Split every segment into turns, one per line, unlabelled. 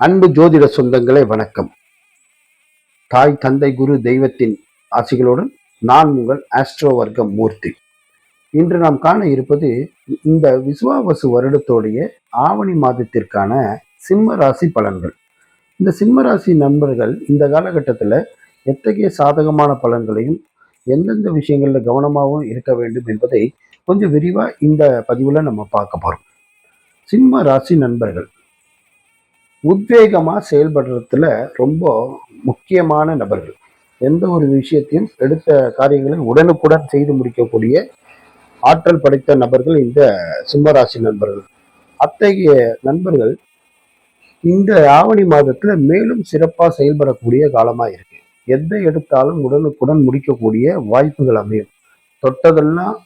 அன்பு ஜோதிட சொந்தங்களே வணக்கம். தாய் தந்தை குரு தெய்வத்தின் ஆசிகளுடன் நான் உங்கள் ஆஸ்ட்ரோ வர்க்கம் மூர்த்தி. இன்று நாம் காண இருப்பது இந்த விசுவாவசு வருடத்தோடைய ஆவணி மாதத்திற்கான சிம்ம ராசி பலன்கள். இந்த சிம்ம ராசி நண்பர்கள் இந்த காலகட்டத்தில் எத்தகைய சாதகமான பலன்களையும் எந்தெந்த விஷயங்களில் கவனமாகவும் இருக்க வேண்டும் என்பதை கொஞ்சம் விரிவாக இந்த பதிவில் நம்ம பார்க்க போகிறோம் சிம்ம ராசி நண்பர்கள் உத்வேகமாக செயல்படுறதுல ரொம்ப முக்கியமான நபர்கள். எந்த ஒரு விஷயத்தையும் எடுத்த காரியங்களை உடனுக்குடன் செய்து முடிக்கக்கூடிய ஆற்றல் படைத்த நபர்கள் இந்த சிம்மராசி நண்பர்கள். அத்தகைய நண்பர்கள் இந்த ஆவணி மாதத்துல மேலும் சிறப்பாக செயல்படக்கூடிய காலமா இருக்கு. எதை எடுத்தாலும் உடனுக்குடன் முடிக்கக்கூடிய வாய்ப்புகள் அமையும். தொட்டதெல்லாம்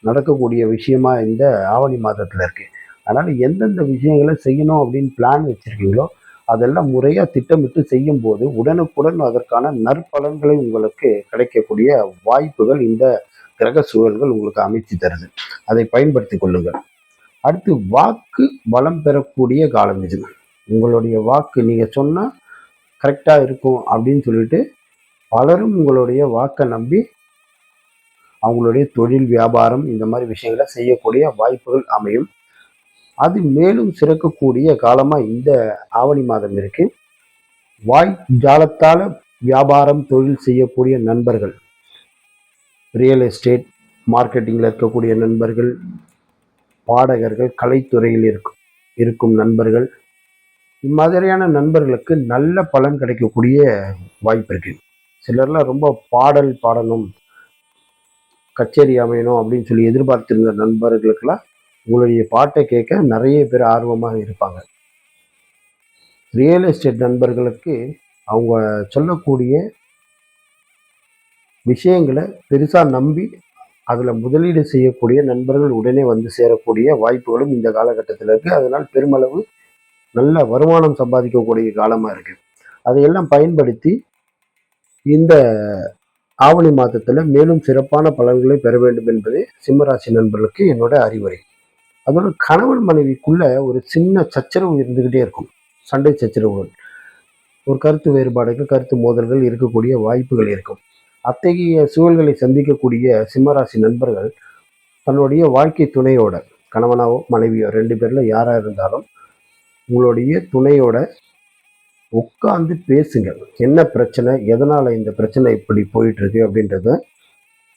நடக்கக்கூடிய விஷயமா இந்த ஆவணி மாதத்துல இருக்கு. அதனால் எந்தெந்த விஷயங்களை செய்யணும் அப்படின்னு பிளான் வச்சிருக்கீங்களோ அதெல்லாம் முறையா திட்டமிட்டு செய்யும் போது உடனுக்குடன் அதற்கான நற்பலன்களை உங்களுக்கு கிடைக்கக்கூடிய வாய்ப்புகள் இந்த கிரக சூழல்கள் உங்களுக்கு அமைச்சு தருது. அதை பயன்படுத்தி கொள்ளுங்கள். அடுத்து வாக்கு பலம் பெறக்கூடிய காலம் இது. உங்களுடைய வாக்கு நீங்க சொன்னா கரெக்டா இருக்கும் அப்படின்னு சொல்லிட்டு பலரும் உங்களுடைய வாக்கை நம்பி அவங்களுடைய தொழில் வியாபாரம் இந்த மாதிரி விஷயங்களை செய்யக்கூடிய வாய்ப்புகள் அமையும். அது மேலும் சிறக்கக்கூடிய காலமா இந்த ஆவணி மாதம் இருக்கு. வாய் ஜாலத்தால வியாபாரம் தொழில் செய்யக்கூடிய நண்பர்கள் ரியல் எஸ்டேட் மார்க்கெட்டிங்கில் இருக்கக்கூடிய நண்பர்கள் பாடகர்கள் கலைத்துறையில் இருக்கும் இருக்கும் நண்பர்கள் இம்மாதிரியான நண்பர்களுக்கு நல்ல பலன் கிடைக்கக்கூடிய வாய்ப்பு இருக்கு. சிலர்லாம் ரொம்ப பாடல் பாடணும் கச்சேரி அமையணும் அப்படின்னு சொல்லி எதிர்பார்த்திருந்த நண்பர்களுக்கெல்லாம் உங்களுடைய பாட்டை கேட்க நிறைய பேர் ஆர்வமாக இருப்பாங்க. ரியல் எஸ்டேட் நண்பர்களுக்கு அவங்க சொல்லக்கூடிய விஷயங்களை பெருசாக நம்பி அதில் முதலீடு செய்யக்கூடிய நண்பர்கள் உடனே வந்து சேரக்கூடிய வாய்ப்புகளும் இந்த காலகட்டத்தில் இருக்குது அதனால் பெருமளவு நல்ல வருமானம் சம்பாதிக்கக்கூடிய காலமாக இருக்குது அதையெல்லாம் பயன்படுத்தி இந்த ஆவணி மாதத்தில் மேலும் சிறப்பான பலன்களை பெற வேண்டும் என்பது சிம்மராசி நண்பர்களுக்கு என்னோட அறிவுரை. அதோட கணவன் மனைவிக்குள்ள ஒரு சின்ன சச்சரவு இருந்துக்கிட்டே இருக்கும். சண்டை சச்சரவுகள். ஒரு கருத்து வேறுபாடுகள் கருத்து மோதல்கள் இருக்கக்கூடிய வாய்ப்புகள் இருக்கும். அத்தகைய சூழல்களை சந்திக்கக்கூடிய சிம்மராசி நண்பர்கள் தன்னுடைய வாழ்க்கை துணையோட கணவனாவோ மனைவியோ ரெண்டு பேரில் யாராக இருந்தாலும் உங்களுடைய துணையோட உட்கார்ந்து பேசுங்க என்ன பிரச்சனை? எதனால் இந்த பிரச்சனை இப்படி போயிட்டுருக்கு அப்படின்றத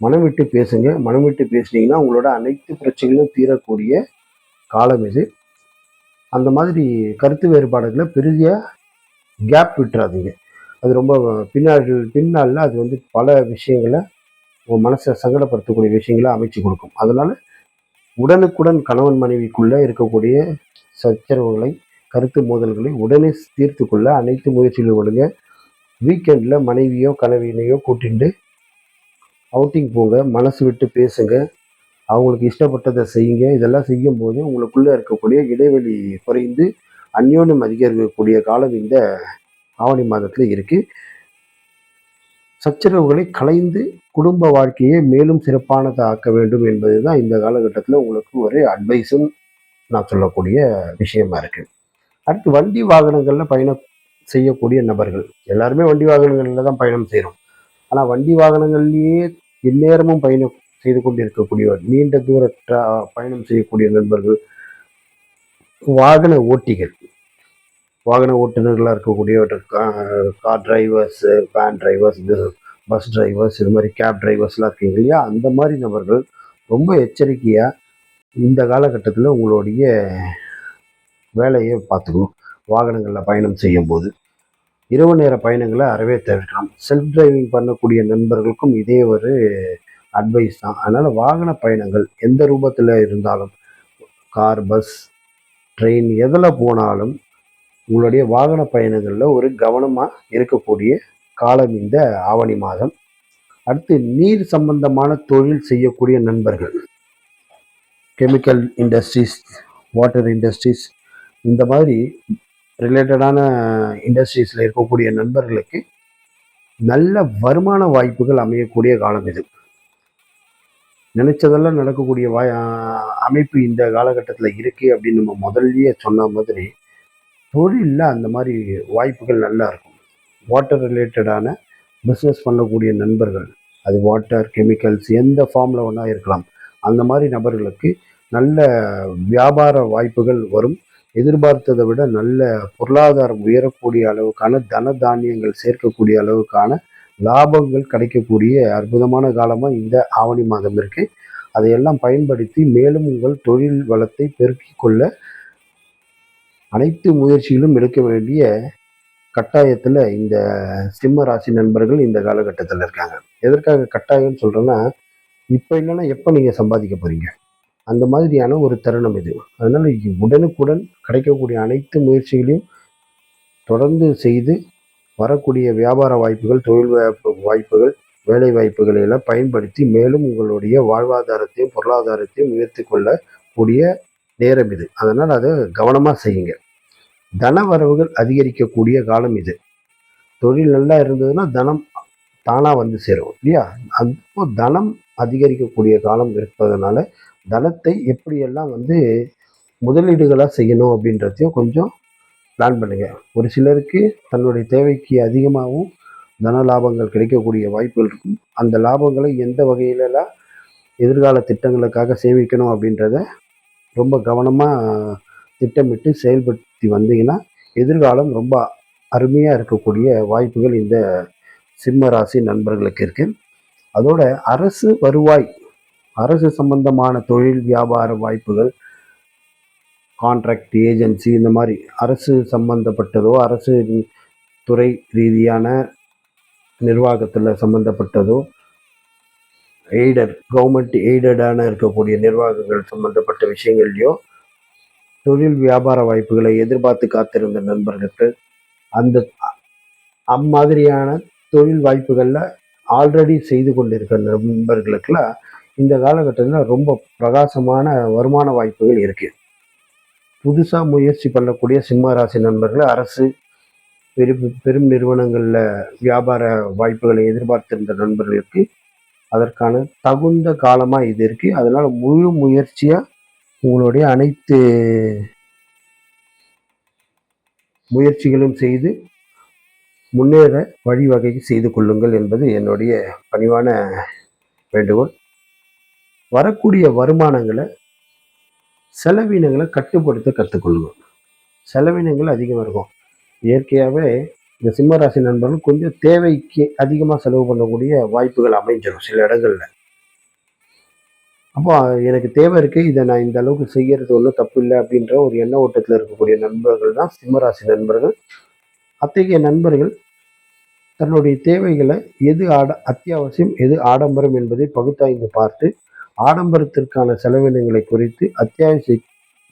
மனம் விட்டு பேசுங்க. மனம் விட்டு பேசுனீங்கன்னா உங்களோட அனைத்து பிரச்சனைகளும் தீரக்கூடிய காலம் இது. அந்த மாதிரி கருத்து வேறுபாடுகளை பெரிய கேப் விட்டுறாதீங்க அது ரொம்ப பின்னாடி பின்னாளில் அது வந்து பல விஷயங்களை உங்கள் மனசை சங்கடப்படுத்தக்கூடிய விஷயங்களை அமைச்சு கொடுக்கும். அதனால் உடனுக்குடன் கணவன் மனைவிக்குள்ளே இருக்கக்கூடிய சச்சரவுகளை கருத்து மோதல்களை உடனே தீர்த்து கொள்ள அனைத்து முயற்சிகளும் கொடுங்க வீக்கெண்டில் மனைவியோ கணவினையோ கூட்டிகிட்டு அவுட்டிங் போங்க மனசு விட்டு பேசுங்க. அவங்களுக்கு இஷ்டப்பட்டதை செய்யுங்க. இதெல்லாம் செய்யும்போது உங்களுக்குள்ளே இருக்கக்கூடிய இடைவெளி குறைந்து அந்யோன்யம் அதிகரிக்கக்கூடிய காலம் இந்த ஆவணி மாதத்தில் இருக்குது சச்சரவுகளை கலைந்து குடும்ப வாழ்க்கையை மேலும் சிறப்பானதை ஆக்க வேண்டும் என்பது தான் இந்த காலகட்டத்தில் உங்களுக்கு ஒரு அட்வைஸும் நான் சொல்லக்கூடிய விஷயமா இருக்கு. அடுத்து வண்டி வாகனங்களில் பயணம் செய்யக்கூடிய நபர்கள். எல்லாருமே வண்டி வாகனங்களில் தான் பயணம் செய்கிறோம் ஆனால் வண்டி வாகனங்கள்லேயே எந்நேரமும் பயணம் செய்து கொண்டிருக்கக்கூடியவர் நீண்ட தூர பயணம் செய்யக்கூடிய நண்பர்கள் வாகன ஓட்டிகள். வாகன ஓட்டுநர்களாக இருக்கக்கூடியவர்கள் கார் டிரைவர்ஸ் வேன் டிரைவர்ஸ் இது பஸ் டிரைவர்ஸ் இது மாதிரி கேப் டிரைவர்ஸ்லாம் இருக்கீங்க இல்லையா? அந்த மாதிரி நபர்கள் ரொம்ப எச்சரிக்கையாக இந்த காலகட்டத்தில் உங்களுடைய வேலையை பார்த்துக்கணும். வாகனங்களில் பயணம் செய்யும்போது. இரவு நேர பயணங்களை அறவே தவிர்க்கலாம். செல்ஃப் டிரைவிங் பண்ணக்கூடிய நண்பர்களுக்கும் இதே ஒரு அட்வைஸ் தான். அதனால் வாகன பயணங்கள் எந்த ரூபத்தில் இருந்தாலும் கார் பஸ் ட்ரெயின் எதில் போனாலும் உங்களுடைய வாகன பயணங்களில் ஒரு கவனமாக இருக்கக்கூடிய காலம் இந்த ஆவணி மாதம். அடுத்து நீர் சம்பந்தமான தொழில் செய்யக்கூடிய நண்பர்கள் கெமிக்கல் இண்டஸ்ட்ரீஸ் வாட்டர் இண்டஸ்ட்ரீஸ் இந்த மாதிரி ரிலேட்டடான இண்டஸ்ட்ரீஸில் இருக்கக்கூடிய நண்பர்களுக்கு நல்ல வருமான வாய்ப்புகள் அமையக்கூடிய காலம் இது. நினைச்சதெல்லாம் நடக்கக்கூடிய வாய் அமைப்பு இந்த காலகட்டத்தில் இருக்குது அப்படின்னு நம்ம முதல்லயே சொன்ன மாதிரி தொழிலில் அந்த மாதிரி வாய்ப்புகள் நல்லா இருக்கும். வாட்டர் ரிலேட்டடான பிஸ்னஸ் பண்ணக்கூடிய நண்பர்கள் அது வாட்டர் கெமிக்கல்ஸ் எந்த ஃபார்மில் ஒன்றா இருக்கலாம். அந்த மாதிரி நபர்களுக்கு நல்ல வியாபார வாய்ப்புகள் வரும். எதிர்பார்த்ததை விட நல்ல பொருளாதாரம் உயரக்கூடிய அளவுக்கான தன தானியங்கள் சேர்க்கக்கூடிய அளவுக்கான லாபங்கள் கிடைக்கக்கூடிய அற்புதமான காலமாக இந்த ஆவணி மாதம் இருக்கு. அதையெல்லாம் பயன்படுத்தி மேலும் உங்கள் தொழில் வளத்தை பெருக்கிக் கொள்ள அனைத்து முயற்சிகளும் எடுக்க வேண்டிய கட்டாயத்தில் இந்த சிம்ம ராசி நண்பர்கள் இந்த காலகட்டத்தில் இருக்காங்க. எதற்காக கட்டாயம்னு சொல்கிறேன்னா இப்போ இல்லைன்னா எப்போ நீங்கள் சம்பாதிக்க போகிறீங்க அந்த மாதிரியான ஒரு தருணம் இது. அதனால் உடனுக்குடன் கிடைக்கக்கூடிய அனைத்து முயற்சிகளையும் தொடர்ந்து செய்து வரக்கூடிய வியாபார வாய்ப்புகள் தொழில் வாய்ப்பு வாய்ப்புகள் வேலை வாய்ப்புகளை எல்லாம் பயன்படுத்தி மேலும் உங்களுடைய வாழ்வாதாரத்தையும் பொருளாதாரத்தையும் உயர்த்தி கொள்ளக்கூடிய நேரம் இது. அதனால் அதை கவனமாக செய்யுங்க. தன வரவுகள் அதிகரிக்கக்கூடிய காலம் இது. தொழில் நல்லா இருந்ததுன்னா தனம் தானாக வந்து சேரும் இல்லையா? அப்போ தனம் அதிகரிக்கக்கூடிய காலம் இருப்பதனால தனத்தை எப்படியெல்லாம் வந்து முதலீடுகளாக செய்யணும் அப்படின்றதையும் கொஞ்சம் பிளான் பண்ணுங்கள் ஒரு சிலருக்கு தன்னுடைய தேவைக்கு அதிகமாகவும் தன லாபங்கள் கிடைக்கக்கூடிய வாய்ப்புகள் இருக்கும். அந்த லாபங்களை எந்த வகையிலலாம் எதிர்கால திட்டங்களுக்காக சேமிக்கணும் அப்படின்றத ரொம்ப கவனமாக திட்டமிட்டு செயல்படுத்தி வந்தீங்கன்னா எதிர்காலம் ரொம்ப அருமையாக இருக்கக்கூடிய வாய்ப்புகள் இந்த சிம்ம ராசி நண்பர்களுக்கு இருக்கு. அதோட அரசு வருவாய் அரசு சம்பந்தமான தொழில் வியாபார வாய்ப்புகள் கான்ட்ராக்ட் ஏஜென்சி இந்த மாதிரி அரசு சம்பந்தப்பட்டதோ அரசு துறை ரீதியான நிர்வாகத்தில் சம்பந்தப்பட்டதோ எய்டட் கவர்மெண்ட் எய்டடான இருக்கக்கூடிய நிர்வாகங்கள் சம்பந்தப்பட்ட விஷயங்கள்லையோ தொழில் வியாபார வாய்ப்புகளை எதிர்பார்த்து காத்திருந்த நண்பர்களுக்கு அந்த அம்மாதிரியான தொழில் வாய்ப்புகளில் ஆல்ரெடி செய்து கொண்டிருக்கிற நண்பர்களுக்கெல்லாம் இந்த காலகட்டத்தில் ரொம்ப பிரகாசமான வருமான வாய்ப்புகள் இருக்குது புதுசாக முயற்சி பண்ணக்கூடிய சிம்ம ராசி நண்பர்கள் அரசு பெரும் பெரும் நிறுவனங்களில் வியாபார வாய்ப்புகளை எதிர்பார்த்திருந்த நண்பர்களுக்கு அதற்கான தகுந்த காலமாக இது இருக்குது அதனால் முழு முயற்சியாக உங்களுடைய அனைத்து முயற்சிகளும் செய்து முன்னேற வழிவகை செய்து கொள்ளுங்கள் என்பது என்னுடைய பணிவான வேண்டுகோள். வரக்கூடிய வருமானங்களை செலவினங்களை கட்டுப்படுத்த கற்றுக்கொள்ளுங்க செலவினங்கள் அதிகமாக இருக்கும். இயற்கையாகவே இந்த சிம்மராசி நண்பர்கள் கொஞ்சம் தேவைக்கு அதிகமாக செலவு பண்ணக்கூடிய வாய்ப்புகள் அமைஞ்சிடும் சில இடங்களில். அப்போ எனக்கு தேவை இருக்குது இதை நான் இந்த அளவுக்கு செய்கிறது ஒன்றும் தப்பு இல்லை அப்படின்ற ஒரு எண்ண ஓட்டத்தில் இருக்கக்கூடிய நண்பர்கள் தான் சிம்மராசி நண்பர்கள். அத்தகைய நண்பர்கள் தன்னுடைய தேவைகளை எது ஆட அத்தியாவசியம் எது ஆடம்பரம் என்பதை பகுத்தாய்ந்து பார்த்து ஆடம்பரத்திற்கான செலவினங்களை குறித்து அத்தியாவசிய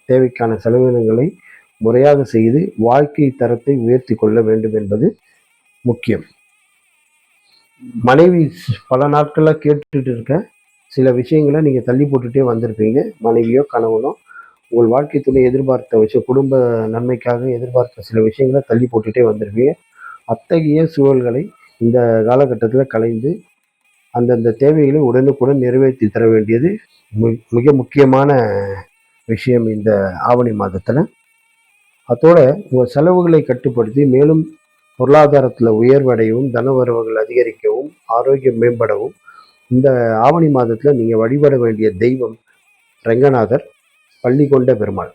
தேவைக்கான செலவினங்களை முறையாக செய்து வாழ்க்கை தரத்தை உயர்த்தி கொள்ள வேண்டும் என்பது முக்கியம். மனைவி பல நாட்களாக கேட்டுட்டு இருக்க சில விஷயங்களை நீங்கள் தள்ளி போட்டுட்டே வந்திருப்பீங்க. மனைவியோ கணவனோ உங்கள் வாழ்க்கை துணை எதிர்பார்த்த விஷயம் குடும்ப நன்மைக்காக எதிர்பார்த்த சில விஷயங்களை தள்ளி போட்டுட்டே வந்திருப்பீங்க. அத்தகைய சூழல்களை இந்த காலகட்டத்தில் கலைந்து அந்தந்த தேவைகளை உடனுக்குடன் நிறைவேற்றி தர வேண்டியது மிக முக்கியமான விஷயம் இந்த ஆவணி மாதத்தில். அதோட உங்கள் செலவுகளை கட்டுப்படுத்தி மேலும் பொருளாதாரத்தில் உயர்வடையவும் தனவரவுகள் அதிகரிக்கவும் ஆரோக்கியம் மேம்படவும் இந்த ஆவணி மாதத்தில் நீங்கள் வழிபட வேண்டிய தெய்வம் ரங்கநாதர் பள்ளி கொண்ட பெருமாள்.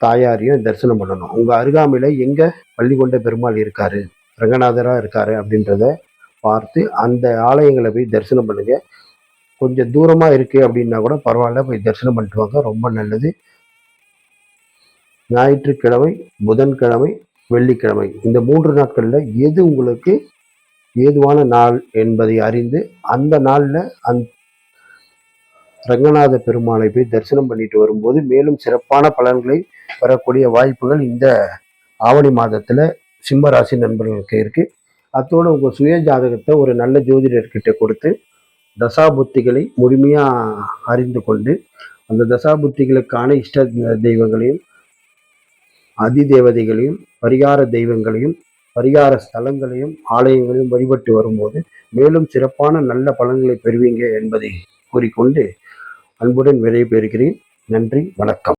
தாயாரையும் தரிசனம் பண்ணணும். உங்கள் அருகாமையில் எங்கே பள்ளி கொண்ட பெருமாள் இருக்காரு ரங்கநாதராக இருக்காரு அப்படின்றத பார்த்து அந்த ஆலயங்களை போய் தரிசனம் பண்ணுங்க. கொஞ்சம் தூரமாக இருக்குது அப்படின்னா கூட பரவாயில்ல போய் தரிசனம் பண்ணிட்டு வாங்க ரொம்ப நல்லது. ஞாயிற்றுக்கிழமை புதன்கிழமை வெள்ளிக்கிழமை இந்த மூன்று நாட்களில் எது உங்களுக்கு ஏதுவான நாள் என்பதை அறிந்து அந்த நாளில் அந் ரங்கநாத பெருமாளை போய் தரிசனம் பண்ணிட்டு வரும்போது மேலும் சிறப்பான பலன்களை பெறக்கூடிய வாய்ப்புகள் இந்த ஆவணி மாதத்தில் சிம்ம ராசி நண்பர்களுக்கு இருக்கு. அத்தோடு உங்கள் சுய ஜாதகத்தை ஒரு நல்ல ஜோதிடர்கிட்ட கொடுத்து தசாபுத்திகளை முழுமையாக அறிந்து கொண்டு அந்த தசாபுத்திகளுக்கான இஷ்ட தெய்வங்களையும் அதி தேவதைகளையும் பரிகார தெய்வங்களையும் பரிகார ஸ்தலங்களையும் ஆலயங்களையும் வழிபட்டு வரும்போது மேலும் சிறப்பான நல்ல பலன்களை பெறுவீங்க என்பதை கூறிக்கொண்டு அன்புடன் விடைபெறுகிறேன். நன்றி வணக்கம்.